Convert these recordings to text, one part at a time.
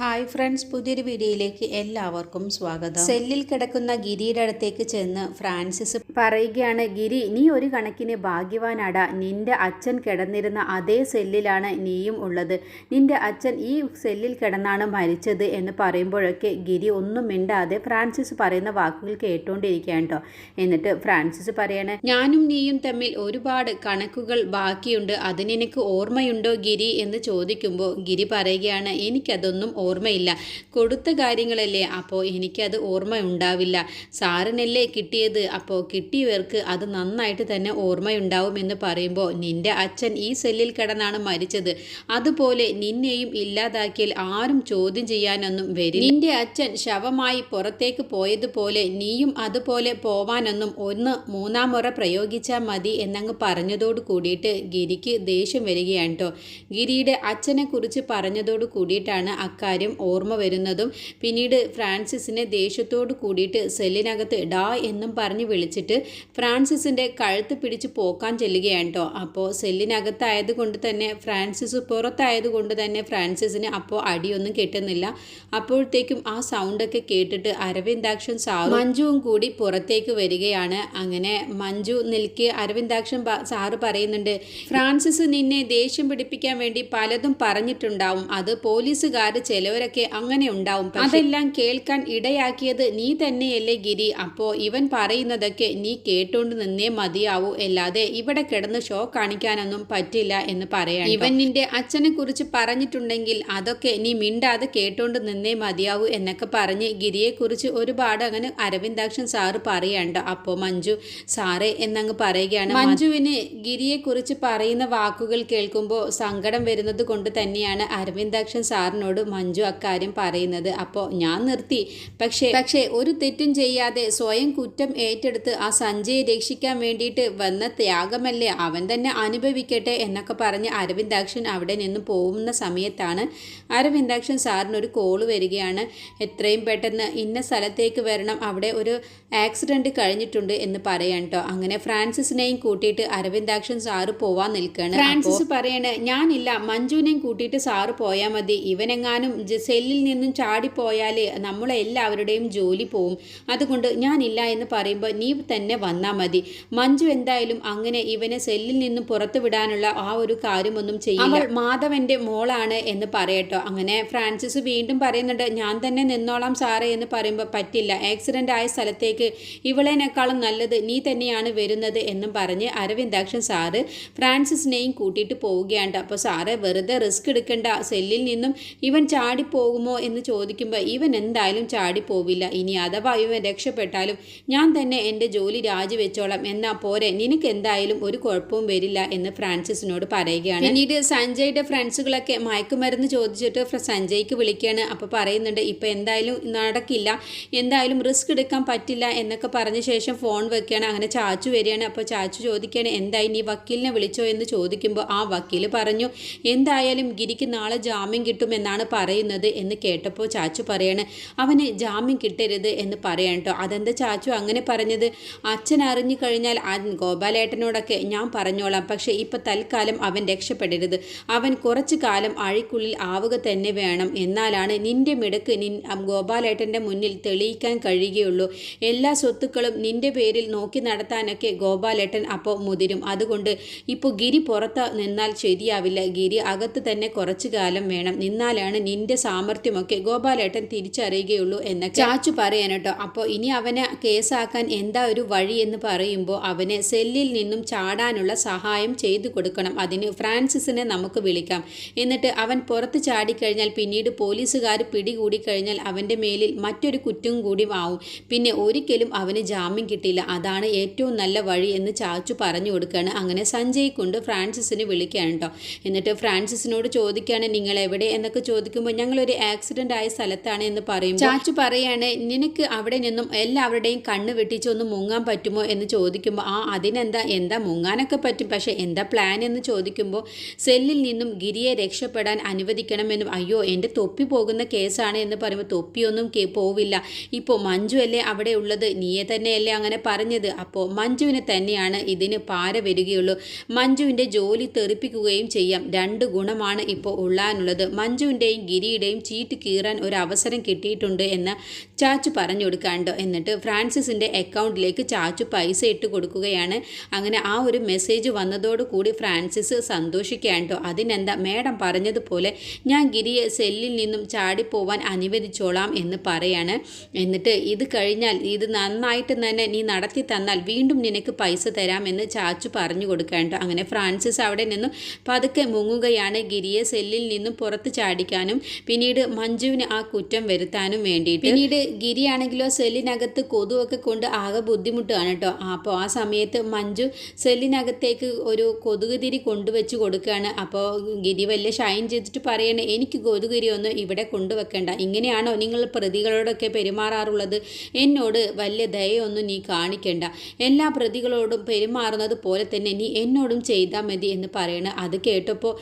Hi friends പുതിയൊരു വീഡിയോയിലേക്ക് എല്ലാവർക്കും സ്വാഗതം. സെല്ലിൽ കിടക്കുന്ന ഗിരിയുടെ അടുത്തേക്ക് ചെന്ന് ഫ്രാൻസിസ് പറയുകയാണ് ഗിരി നീ ഒരു കണക്കിന് ഭാഗ്യവാനാടാ. നിന്റെ അച്ഛൻ കിടന്നിരുന്ന അതേ സെല്ലിലാണ് നീയും ഉള്ളത്. നിന്റെ അച്ഛൻ ഈ സെല്ലിൽ കിടന്നാണ് മരിച്ചത് എന്ന് പറയുമ്പോഴൊക്കെ ഗിരി ഒന്നും മിണ്ടാതെ ഫ്രാൻസിസ് പറയുന്ന വാക്കുകൾ കേട്ടുകൊണ്ടിരിക്കുകയാണ് കേട്ടോ. എന്നിട്ട് ഫ്രാൻസിസ് പറയാണ് ഞാനും നീയും തമ്മിൽ ഒരുപാട് കണക്കുകൾ ബാക്കിയുണ്ട്. അതിനെനിക്ക് ഓർമ്മയുണ്ടോ ഗിരി? എന്ന് ചോദിക്കുമ്പോൾ ഗിരി പറയുകയാണ് എനിക്കതൊന്നും ഓർമ്മയില്ല. കൊടുത്ത കാര്യങ്ങളല്ലേ? അപ്പോൾ എനിക്കത് ഓർമ്മ ഉണ്ടാവില്ല സാറിനല്ലേ കിട്ടിയത്? അപ്പോൾ കിട്ടിയവർക്ക് അത് നന്നായിട്ട് തന്നെ ഓർമ്മയുണ്ടാവും എന്ന് പറയുമ്പോൾ നിന്റെ അച്ഛൻ ഈ സെല്ലിൽ കിടന്നാണ് മരിച്ചത്. അതുപോലെ നിന്നെയും ഇല്ലാതാക്കിയാൽ ആരും ചോദ്യം ചെയ്യാനൊന്നും വരും നിന്റെ അച്ഛൻ ശവമായി പുറത്തേക്ക് പോയതുപോലെ നീയും അതുപോലെ പോവാനൊന്നും ഒന്ന് മൂന്നാം മുറ പ്രയോഗിച്ചാൽ മതി എന്നങ്ങ് പറഞ്ഞതോട് കൂടിയിട്ട് ഗിരിക്ക് ദേഷ്യം വരികയാണ് കേട്ടോ ഗിരിയുടെ അച്ഛനെ കുറിച്ച് പറഞ്ഞതോട് കൂടിയിട്ടാണ് അക്കാര്യം ഓർമ്മ വരുന്നതും പിന്നീട് ഫ്രാൻസിസിനെ ദേഷ്യത്തോട് കൂടിയിട്ട് സെല്ലിനകത്ത് ഡാ എന്നും പറഞ്ഞ് വിളിച്ചിട്ട് ഫ്രാൻസിസിന്റെ കഴുത്ത് പിടിച്ച് പോക്കാൻ ചെല്ലുകയാണ് കേട്ടോ. അപ്പോൾ സെല്ലിനകത്തായത് കൊണ്ട് തന്നെ ഫ്രാൻസിസ് പുറത്തായത് കൊണ്ട് തന്നെ ഫ്രാൻസിസിന് അപ്പോൾ അടിയൊന്നും കിട്ടുന്നില്ല. അപ്പോഴത്തേക്കും ആ സൗണ്ടൊക്കെ കേട്ടിട്ട് അരവിന്ദാക്ഷൻ സാറും മഞ്ജുവും കൂടി പുറത്തേക്ക് വരികയാണ്. അങ്ങനെ മഞ്ജു നിൽക്കി അരവിന്ദാക്ഷൻ സാറ് പറയുന്നുണ്ട് ഫ്രാൻസിസ് നിന്നെ ദേഷ്യം പിടിപ്പിക്കാൻ വേണ്ടി പലതും പറഞ്ഞിട്ടുണ്ടാവും. അത് പോലീസുകാർ ചിലവരൊക്കെ അങ്ങനെ ഉണ്ടാവും. അതെല്ലാം കേൾക്കാൻ ഇടയാക്കിയത് നീ തന്നെയല്ലേ ഗിരി. അപ്പോ ഇവൻ പറയുന്നതൊക്കെ നീ കേട്ടോണ്ട് നിന്നേ മതിയാവൂ. അല്ലാതെ ഇവിടെ കിടന്ന് ഷോ കാണിക്കാനൊന്നും പറ്റില്ല എന്ന് പറയാം ഇവൻ നിന്റെ അച്ഛനെ കുറിച്ച് പറഞ്ഞിട്ടുണ്ടെങ്കിൽ അതൊക്കെ നീ മിണ്ടാതെ കേട്ടോണ്ട് നിന്നേ മതിയാവൂ എന്നൊക്കെ പറഞ്ഞ് ഗിരിയെ കുറിച്ച് ഒരുപാട് അങ്ങനെ അരവിന്ദാക്ഷൻ സാറ് പറയണ്ട അപ്പോ മഞ്ജു സാറേ എന്നങ്ങ് പറയുകയാണ്. മഞ്ജുവിന് ഗിരിയെ കുറിച്ച് പറയുന്ന വാക്കുകൾ കേൾക്കുമ്പോൾ സങ്കടം വരുന്നത് കൊണ്ട് തന്നെയാണ് അരവിന്ദാക്ഷൻ സാറിനോട് മഞ്ജു അക്കാര്യം പറയുന്നത് അപ്പോൾ ഞാൻ നിർത്തി. പക്ഷേ പക്ഷേ ഒരു തെറ്റും ചെയ്യാതെ സ്വയം കുറ്റം ഏറ്റെടുത്ത് ആ സഞ്ജയെ രക്ഷിക്കാൻ വേണ്ടിയിട്ട് വന്ന ത്യാഗമല്ലേ? അവൻ തന്നെ അനുഭവിക്കട്ടെ എന്നൊക്കെ പറഞ്ഞ് അരവിന്ദാക്ഷൻ അവിടെ നിന്ന് പോകുന്ന സമയത്താണ് അരവിന്ദാക്ഷൻ സാറിന് ഒരു കോൾ വരികയാണ്. എത്രയും പെട്ടെന്ന് ഇന്ന സ്ഥലത്തേക്ക് വരണം. അവിടെ ഒരു ആക്സിഡന്റ് കഴിഞ്ഞിട്ടുണ്ട് എന്ന് പറയാൻ കേട്ടോ അങ്ങനെ ഫ്രാൻസിസിനെയും കൂട്ടിയിട്ട് അരവിന്ദാക്ഷൻ സാറ് പോവാൻ നിൽക്കുകയാണ് ഫ്രാൻസിസ് പറയണേ ഞാനില്ല മഞ്ജുവിനെയും കൂട്ടിയിട്ട് സാറ് പോയാൽ മതി. ഇവനെങ്ങാനും സെല്ലിൽ നിന്നും ചാടിപ്പോയാൽ നമ്മളെ എല്ലാവരുടെയും ജോലി പോവും. അതുകൊണ്ട് ഞാനില്ല എന്ന് പറയുമ്പോൾ നീ തന്നെ വന്നാൽ മതി. മഞ്ജു എന്തായാലും അങ്ങനെ ഇവനെ സെല്ലിൽ നിന്നും പുറത്തു വിടാനുള്ള ആ ഒരു കാര്യമൊന്നും ചെയ്യില്ല. അവൾ മാധവന്റെ മോളാണ് എന്ന് പറയട്ടോ. അങ്ങനെ ഫ്രാൻസിസ് വീണ്ടും പറയുന്നുണ്ട് ഞാൻ തന്നെ നിന്നോളാം സാറേ എന്ന് പറയുമ്പോൾ പറ്റില്ല. ആക്സിഡന്റ് ആയ സ്ഥലത്തേക്ക് ഇവളേനേക്കാളും നല്ലത് നീ തന്നെയാണ് വരുന്നത് എന്നും പറഞ്ഞ് അരവിന്ദാക്ഷൻ സാറ് ഫ്രാൻസിസിനെയും കൂട്ടിയിട്ട് പോവുകയാണ്. അപ്പോൾ സാറ് വെറുതെ റിസ്ക് എടുക്കേണ്ട. സെല്ലിൽ നിന്നും ഇവൻ ചാടിപ്പോകുമോ എന്ന് ചോദിക്കുമ്പോൾ ഇവൻ എന്തായാലും ചാടിപ്പോവില്ല. ഇനി അഥവാ ഇവൻ രക്ഷപ്പെട്ടാലും ഞാൻ തന്നെ എന്റെ ജോലി രാജിവെച്ചോളാം. എന്നാ പോരെ നിനക്ക് എന്തായാലും ഒരു കുഴപ്പവും വരില്ല എന്ന് ഫ്രാൻസിസിനോട് പറയുകയാണ്. പിന്നീട് സഞ്ജയുടെ ഫ്രണ്ട്സുകളൊക്കെ മയക്കുമരുന്ന് ചോദിച്ചിട്ട് സഞ്ജയ്ക്ക് വിളിക്കുകയാണ്. അപ്പോൾ പറയുന്നുണ്ട് ഇപ്പോൾ എന്തായാലും നടക്കില്ല. എന്തായാലും റിസ്ക് എടുക്കാൻ പറ്റില്ല എന്നൊക്കെ പറഞ്ഞ ശേഷം ഫോൺ വെക്കുകയാണ്. അങ്ങനെ ചാച്ചു വരികയാണ്. അപ്പോൾ ചാച്ചു ചോദിക്കുകയാണ് എന്തായി നീ വക്കീലിനെ വിളിച്ചോ? എന്ന് ചോദിക്കുമ്പോൾ ആ വക്കീൽ പറഞ്ഞു എന്തായാലും ഗിരിക്ക് നാളെ ജാമ്യം കിട്ടുമെന്നാണ് പറയുന്നത് എന്ന് കേട്ടപ്പോൾ ചാച്ചു പറയാണ് അവന് ജാമ്യം കിട്ടരുത് എന്ന് പറയണം കേട്ടോ അതെന്താ ചാച്ചു അങ്ങനെ പറഞ്ഞത്? അച്ഛൻ അറിഞ്ഞു കഴിഞ്ഞാൽ ആ ഗോപാലേട്ടനോടൊക്കെ ഞാൻ പറഞ്ഞോളാം. പക്ഷേ ഇപ്പം തൽക്കാലം അവൻ രക്ഷപ്പെടരുത്. അവൻ കുറച്ച് കാലം അഴിക്കുള്ളിൽ ആവുക തന്നെ വേണം. എന്നാലാണ് നിന്റെ മിടുക്ക് നിൻ ഗോപാലേട്ടന്റെ മുന്നിൽ തെളിയിക്കാൻ കഴിയുകയുള്ളൂ. എല്ലാ സ്വത്തുക്കളും നിന്റെ പേരിൽ നോക്കി നടത്താനൊക്കെ ഗോപാലേട്ടൻ അപ്പോൾ മുതിരും. അതുകൊണ്ട് ഇപ്പോൾ ഗിരി പുറത്ത് നിന്നാൽ ശരിയാവില്ല. ഗിരി അകത്ത് തന്നെ കുറച്ചു കാലം വേണം. നിന്നാലാണ് നിന്റെ സാമർഥ്യമൊക്കെ ഗോപാലേട്ടൻ തിരിച്ചറിയുകയുള്ളൂ എന്ന ചാച്ചു പറയാനട്ടോ അപ്പോൾ ഇനി അവനെ കേസാക്കാൻ എന്താ ഒരു വഴി എന്ന് പറയുമ്പോൾ അവനെ സെല്ലിൽ നിന്നും ചാടാനുള്ള സഹായം ചെയ്തു കൊടുക്കണം. അതിന് ഫ്രാൻസിസിനെ നമുക്ക് വിളിക്കാം. എന്നിട്ട് അവൻ പുറത്ത് ചാടിക്കഴിഞ്ഞാൽ പിന്നീട് പോലീസുകാർ പിടികൂടി കഴിഞ്ഞാൽ അവന്റെ മേലിൽ മറ്റൊരു കുറ്റം കൂടി ആവും. പിന്നെ ഒരിക്കലും അവന് ജാമ്യം കിട്ടില്ല. അതാണ് ഏറ്റവും നല്ല വഴി എന്ന് ചാച്ചു പറഞ്ഞു കൊടുക്കുകയാണ് അങ്ങനെ സഞ്ജയ് കൊണ്ട് ഫ്രാൻസിസിനെ വിളിക്കുകയാണ് കേട്ടോ. എന്നിട്ട് ഫ്രാൻസിസിനോട് ചോദിക്കുകയാണ് നിങ്ങൾ എവിടെ എന്നൊക്കെ ചോദിക്കുമ്പോൾ ഞങ്ങളൊരു ആക്സിഡന്റ് ആയ സ്ഥലത്താണ് എന്ന് പറയും ചാച്ചു പറയാണ് നിനക്ക് അവിടെ നിന്നും എല്ലാവരുടെയും കണ്ണ് വെട്ടിച്ച് ഒന്ന് മുങ്ങാൻ പറ്റുമോ? എന്ന് ചോദിക്കുമ്പോൾ ആ അതിനെന്താ? എന്താ മുങ്ങാനൊക്കെ പറ്റും. പക്ഷേ എന്താ പ്ലാൻ എന്ന് ചോദിക്കുമ്പോൾ സെല്ലിൽ നിന്നും ഗിരിയെ രക്ഷപ്പെടാൻ അനുവദിക്കണമെന്നും അയ്യോ എന്റെ തൊപ്പി പോകുന്ന കേസാണ് എന്ന് പറയുമ്പോൾ തൊപ്പിയൊന്നും പോവില്ല. ഇപ്പോൾ മഞ്ജു അല്ലേ അവിടെ ഉള്ളത്? നീയെ തന്നെയല്ലേ അങ്ങനെ പറഞ്ഞത്? അപ്പോൾ മഞ്ജുവിനെ തന്നെയാണ് ഇതിന് പാര വരികയുള്ളൂ. മഞ്ജുവിന്റെ ജോലി തെറിപ്പിക്കുകയും ചെയ്യാം. രണ്ട് ഗുണമാണ് ഇപ്പോൾ ഉള്ളാനുള്ളത്. മഞ്ജുവിന്റെയും ഗിരി ഗിരിയുടെയും ചീറ്റ് കീറാൻ ഒരു അവസരം കിട്ടിയിട്ടുണ്ട് എന്ന് ചാച്ചു പറഞ്ഞു കൊടുക്കാണ്ടോ എന്നിട്ട് ഫ്രാൻസിസിന്റെ അക്കൗണ്ടിലേക്ക് ചാച്ചു പൈസ ഇട്ട് കൊടുക്കുകയാണ്. അങ്ങനെ ആ ഒരു മെസ്സേജ് വന്നതോടുകൂടി ഫ്രാൻസിസ് സന്തോഷിക്കാണ്ടോ? അതിനെന്താ മേഡം പറഞ്ഞതുപോലെ ഞാൻ ഗിരിയെ സെല്ലിൽ നിന്നും ചാടിപ്പോവാൻ അനുവദിച്ചോളാം എന്ന് പറയാണ്. എന്നിട്ട് ഇത് കഴിഞ്ഞാൽ ഇത് നന്നായിട്ട് തന്നെ നീ നടത്തി തന്നാൽ വീണ്ടും നിനക്ക് പൈസ തരാമെന്ന് ചാച്ചു പറഞ്ഞു കൊടുക്കാണ്ടോ അങ്ങനെ ഫ്രാൻസിസ് അവിടെ നിന്നും പതുക്കെ മുങ്ങുകയാണ് ഗിരിയെ സെല്ലിൽ നിന്നും പുറത്ത് ചാടിക്കാനും പിന്നീട് മഞ്ജുവിന് ആ കുറ്റം വരുത്താനും വേണ്ടിയിട്ട്. പിന്നീട് ഗിരിയാണെങ്കിലോ സെല്ലിനകത്ത് കൊതുവൊക്കെ കൊണ്ട് ആകെ ബുദ്ധിമുട്ടാണ് കേട്ടോ. അപ്പോൾ ആ സമയത്ത് മഞ്ജു സെല്ലിനകത്തേക്ക് ഒരു കൊതുകുതിരി കൊണ്ടുവച്ച് കൊടുക്കുകയാണ്. അപ്പോൾ ഗിരി വലിയ ഷൈൻ ചെയ്തിട്ട് പറയണേ എനിക്ക് കൊതുകുതിരി ഒന്നും ഇവിടെ കൊണ്ടുവെക്കണ്ട. ഇങ്ങനെയാണോ നിങ്ങൾ പ്രതികളോടൊക്കെ പെരുമാറാറുള്ളത്? എന്നോട് വലിയ ദയൊന്നും നീ കാണിക്കണ്ട. എല്ലാ പ്രതികളോടും പെരുമാറുന്നത് പോലെ തന്നെ നീ എന്നോടും ചെയ്താൽ മതി എന്ന് പറയണ. അത് കേട്ടപ്പോൾ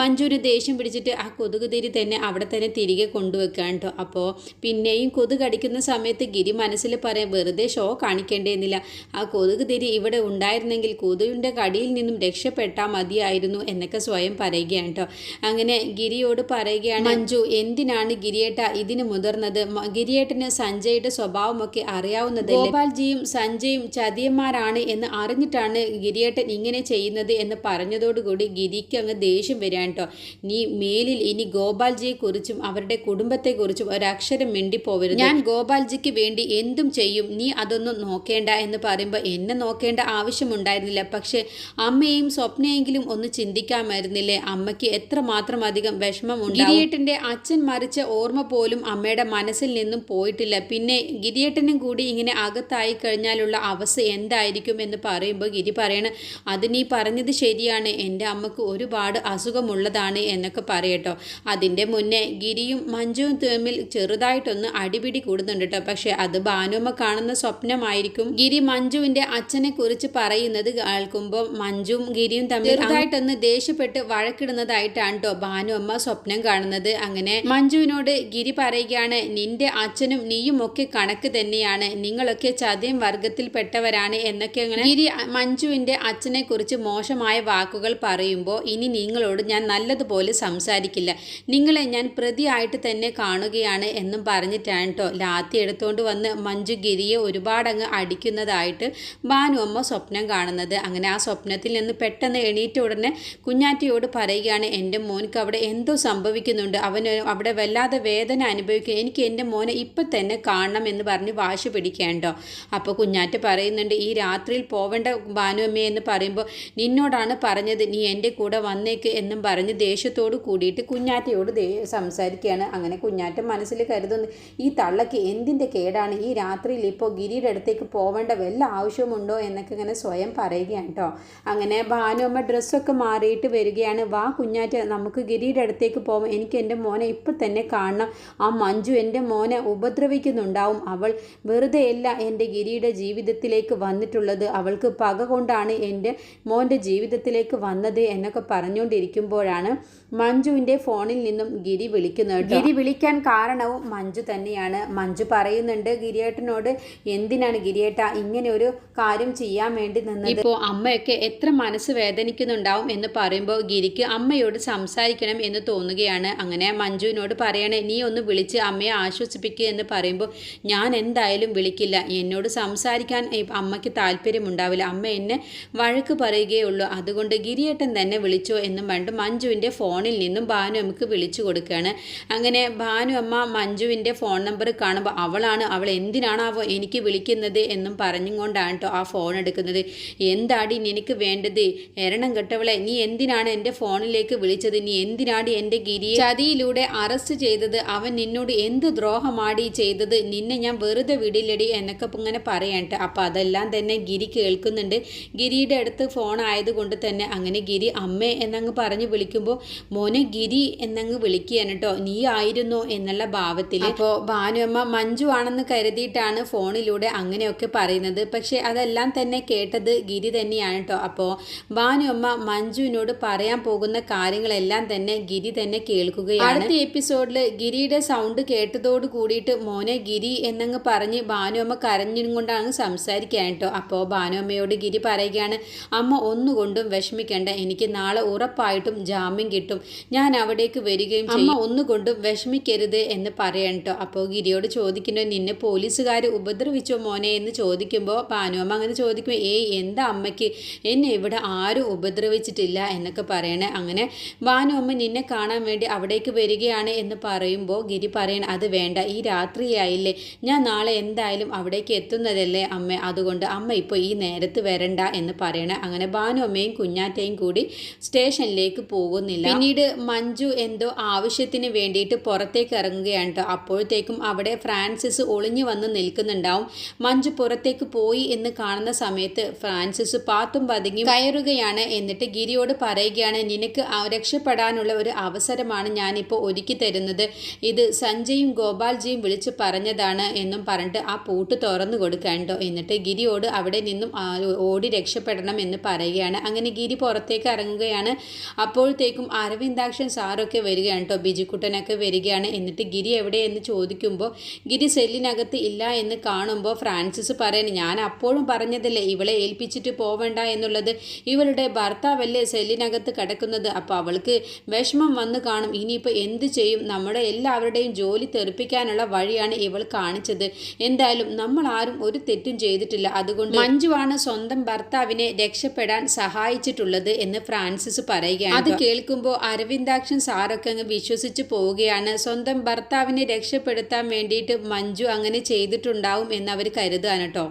മഞ്ജുവിന് ദേഷ്യം പിടിച്ചിട്ട് ആ കൊതുകുതിരി തന്നെ അവിടെ തന്നെ തിരികെ കൊണ്ടുവെക്കാൻ കേട്ടോ അപ്പോൾ പിന്നെയും കൊതുക് അടിക്കുന്ന സമയത്ത് ഗിരി മനസ്സിൽ പറയാം വെറുതെ ഷോ കാണിക്കേണ്ടേന്നില്ല ആ കൊതുക് തിരി ഇവിടെ ഉണ്ടായിരുന്നെങ്കിൽ കൊതുകിന്റെ കടിയിൽ നിന്നും രക്ഷപ്പെട്ടാൽ മതിയായിരുന്നു എന്നൊക്കെ സ്വയം പറയുകയാണ് കേട്ടോ അങ്ങനെ ഗിരിയോട് പറയുകയാണ് മഞ്ജു എന്തിനാണ് ഗിരിയേട്ട ഇതിന് മുതിർന്നത്? ഗിരിയേട്ടന് സഞ്ജയുടെ സ്വഭാവമൊക്കെ അറിയാവുന്നത് ഗോപാൽജിയും സഞ്ജയും ചതിയന്മാരാണ് എന്ന് അറിഞ്ഞിട്ടാണ് ഗിരിയേട്ടൻ ഇങ്ങനെ ചെയ്യുന്നത് എന്ന് പറഞ്ഞതോടുകൂടി ഗിരിക്ക് അങ്ങ് ദേഷ്യം വരികയാണ് കേട്ടോ നീ മേലിൽ ഇനി ഗോപാൽജിയെ കുറിച്ചും അവരുടെ കുടുംബത്തെക്കുറിച്ചും ഒരക്ഷരം മിണ്ടിപ്പോവരുത്. ഞാൻ ഗോപാൽജിക്ക് വേണ്ടി എന്തും ചെയ്യും. നീ അതൊന്നും നോക്കേണ്ട എന്ന് പറയുമ്പോൾ എന്നെ നോക്കേണ്ട ആവശ്യമുണ്ടായിരുന്നില്ല. പക്ഷേ അമ്മയെയും സ്വപ്നയെങ്കിലും ഒന്ന് ചിന്തിക്കാമായിരുന്നില്ലേ? അമ്മയ്ക്ക് എത്രമാത്രം അധികം വിഷമമുണ്ട് ഗിരിയേട്ടന്റെ അച്ഛൻ മരിച്ച ഓർമ്മ പോലും അമ്മയുടെ മനസ്സിൽ നിന്നും പോയിട്ടില്ല. പിന്നെ ഗിരിയേട്ടനും കൂടി ഇങ്ങനെ അകത്തായി കഴിഞ്ഞാലുള്ള അവസ്ഥ എന്തായിരിക്കും എന്ന് പറയുമ്പോൾ ഗിരി പറയണ അത് നീ പറഞ്ഞത് ശരിയാണ്. എന്റെ അമ്മയ്ക്ക് ഒരുപാട് അസുഖമുള്ളതാണ് എന്നൊക്കെ പറയട്ടോ. അതിന്റെ മുന്നേ ഗിരിയും മഞ്ജുവും തമ്മിൽ ചെറുതായിട്ടൊന്ന് അടിപിടി കൂടുന്നുണ്ട് കേട്ടോ പക്ഷെ അത് ഭാനുമ്മ കാണുന്ന സ്വപ്നമായിരിക്കും. ഗിരി മഞ്ജുവിന്റെ അച്ഛനെ കുറിച്ച് പറയുന്നത് കേൾക്കുമ്പോൾ മഞ്ജുവും ഗിരിയും തമ്മിൽ ചെറുതായിട്ടൊന്ന് ദേഷ്യപ്പെട്ട് വഴക്കിടുന്നതായിട്ടാണ് കേട്ടോ ഭാനുമ്മ സ്വപ്നം കാണുന്നത്. അങ്ങനെ മഞ്ജുവിനോട് ഗിരി പറയുകയാണ് നിന്റെ അച്ഛനും നീയും ഒക്കെ കണക്ക് തന്നെയാണ്. നിങ്ങളൊക്കെ ചതയം വർഗത്തിൽപ്പെട്ടവരാണ് എന്നൊക്കെ അങ്ങനെ ഗിരി മഞ്ജുവിന്റെ അച്ഛനെ കുറിച്ച് മോശമായ വാക്കുകൾ പറയുമ്പോൾ ഇനി നിങ്ങളോട് ഞാൻ നല്ലതുപോലെ സംസാരിക്കില്ല. നിങ്ങളെ ഞാൻ പ്രതിയായിട്ട് തന്നെ കാണുകയാണ് എന്നും പറഞ്ഞിട്ടാണ് കേട്ടോ ലാത്തി എടുത്തുകൊണ്ട് വന്ന് മഞ്ജു ഗിരിയെ ഒരുപാടങ്ങ് അടിക്കുന്നതായിട്ട് ഭാനുഅമ്മ സ്വപ്നം കാണുന്നത്. അങ്ങനെ ആ സ്വപ്നത്തിൽ നിന്ന് പെട്ടെന്ന് എണീറ്റ ഉടനെ കുഞ്ഞാറ്റിയോട് പറയുകയാണ് എന്റെ മോനിക്ക് അവിടെ എന്തോ സംഭവിക്കുന്നുണ്ട്. അവൻ അവിടെ വല്ലാതെ വേദന അനുഭവിക്കുക. എനിക്ക് എന്റെ മോനെ ഇപ്പം തന്നെ കാണണം എന്ന് പറഞ്ഞ് വാശി പിടിക്കേണ്ടോ അപ്പോൾ കുഞ്ഞാറ്റ് പറയുന്നുണ്ട് ഈ രാത്രിയിൽ പോവേണ്ട ഭാനുഅമ്മയെ എന്ന് പറയുമ്പോൾ നിന്നോടാണ് പറഞ്ഞത്. നീ എന്റെ കൂടെ വന്നേക്ക് എന്നും പറഞ്ഞ് ദേഷ്യത്തോട് കൂടിയിട്ട് കുഞ്ഞാറ്റിയോട് സംസാരിക്കുകയാണ്. അങ്ങനെ കുഞ്ഞാറ്റ മനസ്സിൽ കരുതുന്നു ഈ തള്ളക്ക് എന്തിന്റെ കേടാണ്? ഈ രാത്രിയിൽ ഇപ്പോൾ ഗിരിയുടെ അടുത്തേക്ക് പോവേണ്ട വല്ല ആവശ്യമുണ്ടോ എന്നൊക്കെ ഇങ്ങനെ സ്വയം പറയുകയാണ് കേട്ടോ. അങ്ങനെ ഭാനുമ്മ ഡ്രസ്സൊക്കെ മാറിയിട്ട് വരികയാണ്. വാ കുഞ്ഞാറ്റ നമുക്ക് ഗിരിയുടെ അടുത്തേക്ക് പോകാം എനിക്ക് എന്റെ മോനെ ഇപ്പം തന്നെ കാണണം. ആ മഞ്ജു എന്റെ മോനെ ഉപദ്രവിക്കുന്നുണ്ടാവും. അവൾ വെറുതെ അല്ല എന്റെ ഗിരിയുടെ ജീവിതത്തിലേക്ക് വന്നിട്ടുള്ളത്. അവൾക്ക് പക കൊണ്ടാണ് എന്റെ മോന്റെ ജീവിതത്തിലേക്ക് വന്നത് എന്നൊക്കെ പറഞ്ഞുകൊണ്ടിരിക്കുമ്പോഴാണ് മഞ്ജുവിന്റെ ഫോണിൽ നിന്നും ഗിരി വിളിക്കുന്നത് കേട്ടോ. ഗിരി വിളിക്കാൻ കാരണവും മഞ്ജു തന്നെയാണ്. മഞ്ജു പറയുന്നുണ്ട് ഗിരിയേട്ടനോട് എന്തിനാണ് ഗിരിയേട്ട ഇങ്ങനെ ഒരു കാര്യം ചെയ്യാൻ വേണ്ടി നിന്നത്? ഇപ്പോൾ അമ്മയൊക്കെ എത്ര മനസ്സ് വേദനിക്കുന്നുണ്ടാവും എന്ന് പറയുമ്പോൾ ഗിരിക്ക് അമ്മയോട് സംസാരിക്കണം എന്ന് തോന്നുകയാണ്. അങ്ങനെ മഞ്ജുവിനോട് പറയണേ നീ ഒന്ന് വിളിച്ച് അമ്മയെ ആശ്വസിപ്പിക്കുക എന്ന് പറയുമ്പോൾ ഞാൻ എന്തായാലും വിളിക്കില്ല. എന്നോട് സംസാരിക്കാൻ അമ്മയ്ക്ക് താല്പര്യമുണ്ടാവില്ല. അമ്മ എന്നെ വഴക്ക് പറയുകയുള്ളൂ അതുകൊണ്ട് ഗിരിയേട്ടൻ തന്നെ വിളിച്ചോ എന്നും പണ്ട് മഞ്ജുവിന്റെ ഫോണിൽ നിന്നും ഭാനു നമുക്ക് വിളിച്ചു കൊടുക്കുകയാണ്. അങ്ങനെ ഭാനു അമ്മ മഞ്ജുവിന്റെ ഫോൺ നമ്പർ കാണുമ്പോൾ അവളാണ് അവൾ എന്തിനാണാവോ എനിക്ക് വിളിക്കുന്നത്? എന്നും പറഞ്ഞുകൊണ്ടാണ് കേട്ടോ ആ ഫോൺ എടുക്കുന്നത്. എന്താടി എനിക്ക് വേണ്ടത്? എരണം കെട്ടവളെ നീ എന്തിനാണ് എന്റെ ഫോണിലേക്ക് വിളിച്ചത്? നീ എന്തിനാടി എന്റെ ഗിരി ചതിയിലൂടെ അറസ്റ്റ് ചെയ്തത്? അവൻ നിന്നോട് എന്ത് ദ്രോഹമാടി ചെയ്തത്? നിന്നെ ഞാൻ വെറുതെ വിടില്ലടി എന്നൊക്കെ ഇങ്ങനെ പറയണ്ട അപ്പോൾ അതെല്ലാം തന്നെ ഗിരി കേൾക്കുന്നുണ്ട്. ഗിരിയുടെ അടുത്ത് ഫോൺ ആയതുകൊണ്ട് തന്നെ അങ്ങനെ ഗിരി അമ്മേ എന്നങ്ങ് പറഞ്ഞ് വിളിക്കുമ്പോൾ മോനെ ഗിരി എന്നങ്ങ് വിളിക്കുകയാണ് കേട്ടോ നീ ആയിരുന്നു എന്നുള്ള ഭാവത്തിൽ അപ്പോൾ ഭാനുഅമ്മ മഞ്ജു ആണെന്ന് കരുതിയിട്ടാണ് ഫോണിലൂടെ അങ്ങനെയൊക്കെ പറയുന്നത്. പക്ഷേ അതെല്ലാം തന്നെ കേട്ടത് ഗിരി തന്നെയാണ് കേട്ടോ അപ്പോൾ ഭാനുഅമ്മ മഞ്ജുവിനോട് പറയാൻ പോകുന്ന കാര്യങ്ങളെല്ലാം തന്നെ ഗിരി തന്നെ കേൾക്കുകയാണ്. അടുത്ത എപ്പിസോഡിൽ ഗിരിയുടെ സൗണ്ട് കേട്ടതോട് കൂടിയിട്ട് മോനെ ഗിരി എന്നങ്ങ് പറഞ്ഞ് ഭാനുഅമ്മ കരഞ്ഞും കൊണ്ടാണ് സംസാരിക്കാൻ കേട്ടോ അപ്പോൾ ഭാനുഅമ്മയോട് ഗിരി പറയുകയാണ് അമ്മ ഒന്നുകൊണ്ടും വിഷമിക്കേണ്ട. എനിക്ക് നാളെ ഉറപ്പായിട്ടും ജാമ്യം കിട്ടും. ഞാൻ അവിടേക്ക് വരികയും അമ്മ ഒന്നുകൊണ്ടും വിഷമിക്കരുത് എന്ന് പറയണം കേട്ടോ അപ്പോൾ ഗിരിയോട് ചോദിക്കുന്നു നിന്നെ പോലീസുകാർ ഉപദ്രവിച്ചോ മോനെ? എന്ന് ചോദിക്കുമ്പോൾ ഭാനുവമ്മ അങ്ങനെ ചോദിക്കും ഏയ് എന്താ അമ്മയ്ക്ക്? എന്നെ ഇവിടെ ആരും ഉപദ്രവിച്ചിട്ടില്ല എന്നൊക്കെ പറയണേ. അങ്ങനെ ഭാനുവമ്മ നിന്നെ കാണാൻ വേണ്ടി അവിടേക്ക് വരികയാണ് എന്ന് പറയുമ്പോൾ ഗിരി പറയണ അത് വേണ്ട ഈ രാത്രിയായില്ലേ. ഞാൻ നാളെ എന്തായാലും അവിടേക്ക് എത്തുന്നതല്ലേ അമ്മ. അതുകൊണ്ട് അമ്മ ഇപ്പോൾ ഈ നേരത്ത് വരണ്ട എന്ന് പറയണേ. അങ്ങനെ ഭാനു അമ്മയും കുഞ്ഞാറ്റയും കൂടി സ്റ്റേഷനിലേക്ക് പോകുന്നില്ല. പിന്നീട് മഞ്ജു എന്തോ ആവശ്യത്തിന് വേണ്ടിയിട്ട് പുറത്തേക്ക് ഇറങ്ങുകയാണ് കേട്ടോ അപ്പോഴത്തേക്കും അവിടെ ഫ്രാൻസിസ് ഒളിഞ്ഞു വന്ന് നിൽക്കുന്നുണ്ടാവും. മഞ്ജു പുറത്തേക്ക് പോയി എന്ന് കാണുന്ന സമയത്ത് ഫ്രാൻസിസ് പാത്തും പതുങ്ങി കയറുകയാണ്. എന്നിട്ട് ഗിരിയോട് പറയുകയാണ് നിനക്ക് രക്ഷപ്പെടാനുള്ള ഒരു അവസരമാണ് ഞാനിപ്പോൾ ഒരുക്കി തരുന്നത്. ഇത് സഞ്ജയും ഗോപാൽജിയും വിളിച്ച് പറഞ്ഞതാണ് എന്നും പറഞ്ഞിട്ട് ആ പൂട്ട് തുറന്നു കൊടുക്കാണ്ടോ എന്നിട്ട് ഗിരിയോട് അവിടെ നിന്നും ഓടി രക്ഷപ്പെടണം എന്ന് പറയുകയാണ്. അങ്ങനെ ഗിരി പുറത്തേക്ക് ഇറങ്ങുകയാണ്. അപ്പോഴത്തേക്കും അരവിന്ദാക്ഷൻ സാറൊക്കെ വരികയാണ് ബിജുക്കുട്ടനൊക്കെ വരികയാണ്. എന്നിട്ട് ഗിരി എവിടെ എന്ന് ചോദിക്കുമ്പോൾ ഗിരി സെല്ലിനകത്ത് ഇല്ല എന്ന് കാണുമ്പോൾ ഫ്രാൻസിസ് പറയുന്നു ഞാൻ അപ്പോഴും പറഞ്ഞതല്ലേ ഇവളെ ഏൽപ്പിച്ചിട്ട് പോവണ്ട എന്നുള്ളത്. ഇവളുടെ ഭർത്താവല്ലേ സെല്ലിനകത്ത് കിടക്കുന്നത്. അപ്പോൾ അവൾക്ക് വിഷമം വന്ന് കാണും. ഇനിയിപ്പോൾ എന്ത് ചെയ്യും? നമ്മുടെ എല്ലാവരുടെയും ജോലി തെറിപ്പിക്കാനുള്ള വഴിയാണ് ഇവൾ കാണിച്ചത്. എന്തായാലും നമ്മൾ ആരും ഒരു തെറ്റും ചെയ്തിട്ടില്ല. അതുകൊണ്ട് മഞ്ജുവാണ് സ്വന്തം ഭർത്താവിനെ രക്ഷപ്പെടാൻ സഹായിച്ചിട്ടുള്ളത് എന്ന് ഫ്രാൻസിസ് പറയുകയാണ്. അത് കേൾക്കുമ്പോൾ അരവിന്ദാക്ഷൻ സാറൊക്കെ അങ്ങ് വിശ്വസിച്ച് പോവുകയാണ്. സ്വന്തം ഭർത്താവിനെ രക്ഷപ്പെടുത്താൻ വേണ്ടിയിട്ട് മഞ്ജു അങ്ങനെ ചെയ്തിട്ടുണ്ടാവും എന്ന് അവർ കരുതാണ് കേട്ടോ.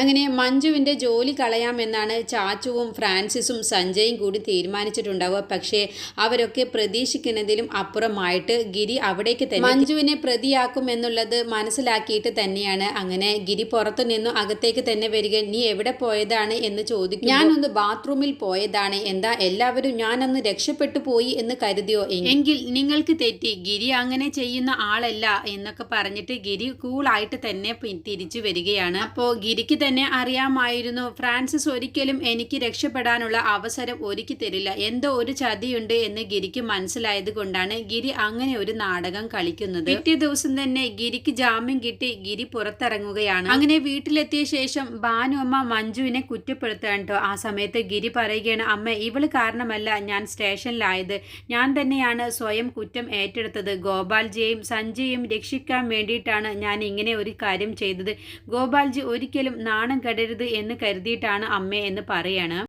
അങ്ങനെ മഞ്ജുവിന്റെ ജോലി കളയാമെന്നാണ് ചാച്ചുവും ഫ്രാൻസിസും സഞ്ജയും കൂടി തീരുമാനിച്ചിട്ടുണ്ടാവുക. പക്ഷേ അവരൊക്കെ പ്രതീക്ഷിക്കുന്നതിലും അപ്പുറമായിട്ട് ഗിരി അവിടേക്ക് തന്നെ മഞ്ജുവിനെ പ്രതിയാക്കും എന്നുള്ളത് മനസ്സിലാക്കിയിട്ട് തന്നെയാണ്. അങ്ങനെ ഗിരി പുറത്തു നിന്നും അകത്തേക്ക് തന്നെ വരിക നീ എവിടെ പോയതാണ്? എന്ന് ചോദിക്കും ഞാനൊന്ന് ബാത്റൂമിൽ പോയതാണ്. എന്താ എല്ലാവരും ഞാനൊന്ന് രക്ഷപ്പെട്ടു പോയി എന്ന് കരുതിയോ? എങ്കിൽ നിങ്ങൾക്ക് തെറ്റി. ഗിരി അങ്ങനെ ചെയ്യുന്ന ആളല്ല എന്നൊക്കെ പറഞ്ഞിട്ട് ഗിരി കൂളായിട്ട് തന്നെ തിരിച്ചു വരികയാണ്. അപ്പോൾ ഗിരിക്ക് തന്നെ അറിയാമായിരുന്നു. ഫ്രാൻസിസ് ഒരിക്കലും എനിക്ക് രക്ഷപ്പെടാനുള്ള അവസരം ഒരുക്കി തരില്ല. എന്തോ ഒരു ചതിയുണ്ട് എന്ന് ഗിരിക്ക് മനസ്സിലായത് കൊണ്ടാണ് ഗിരി അങ്ങനെ ഒരു നാടകം കളിക്കുന്നത്. പിറ്റേ ദിവസം തന്നെ ഗിരിക്ക് ജാമ്യം കിട്ടി ഗിരി പുറത്തിറങ്ങുകയാണ്. അങ്ങനെ വീട്ടിലെത്തിയ ശേഷം ഭാനു അമ്മ മഞ്ജുവിനെ കുറ്റപ്പെടുത്താൻ കേട്ടോ. ആ സമയത്ത് ഗിരി പറയുകയാണ് അമ്മ ഇവൾ കാരണമല്ല ഞാൻ സ്റ്റേഷനിലായത്. ഞാൻ തന്നെയാണ് സ്വയം കുറ്റം ഏറ്റെടുത്തത്. ഗോപാൽജിയെയും സഞ്ജയെയും രക്ഷിക്കാൻ വേണ്ടിയിട്ടാണ് ഞാൻ ഇങ്ങനെ ഒരു കാര്യം ചെയ്തത്. ഗോപാൽജി ഒരിക്കലും നാണം കെടരുത് എന്ന് കരുതിയിട്ടാണ് അമ്മ എന്ന് പറയാണ്.